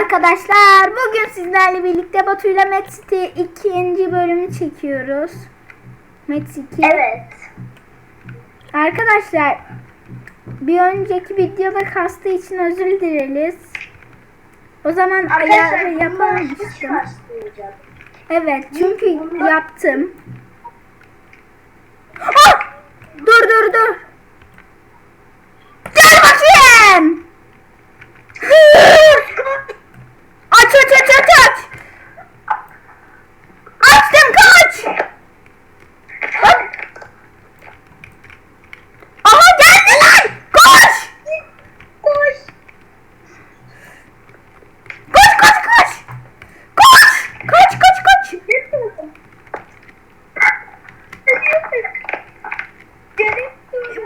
arkadaşlar. Bugün sizlerle birlikte Batu'yla Met City ikinci bölümü çekiyoruz. Met City. Evet. Arkadaşlar bir önceki videoda kastığı için özür dileriz. O zaman ayarı yapamamıştım. Evet çünkü yaptım. Ah! Dur dur dur. Gel bakayım. aç aç aç aç aç. Açtım kaç. Bak. Aha geldiler. Koş. Koş. Koş koş koş. Koş. Kaç kaç kaç.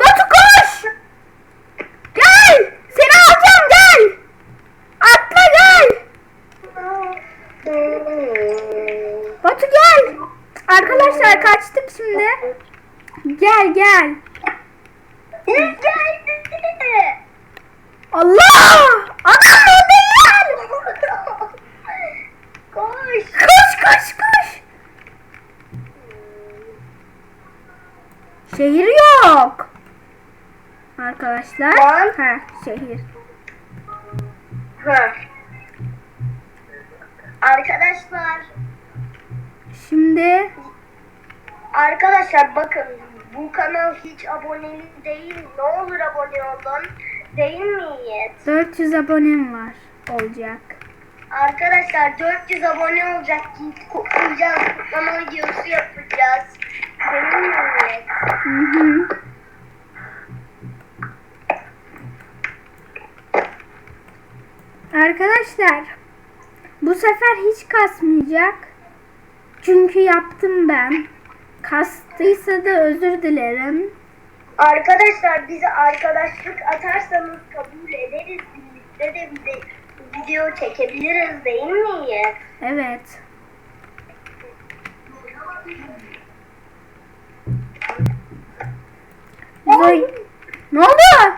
Batu koş. Gel. Seni alacağım gel. Atla gel. Batu gel. Arkadaşlar kaçtık şimdi. Gel gel. Allah! Adam öldüler. Koş. Koş koş koş. Şehir yok. Arkadaşlar. Lan. Ha, şehir. Ha. Arkadaşlar, Şimdi arkadaşlar bakın bu kanal hiç aboneli değil. Ne olur abone olun. Değil mi Yiğit? 400 abonem var olacak. Arkadaşlar 400 abone olacak. Yiğit kutlayacağız. Kutlama videosu yapacağız. Değil mi Yiğit? Hı hı. Arkadaşlar bu sefer hiç kasmayacak. Çünkü yaptım ben. Kastıysa da özür dilerim. Arkadaşlar bize arkadaşlık atarsanız kabul ederiz. Birlikte de bize video çekebiliriz değil mi? Evet. Zoe. Ne oldu?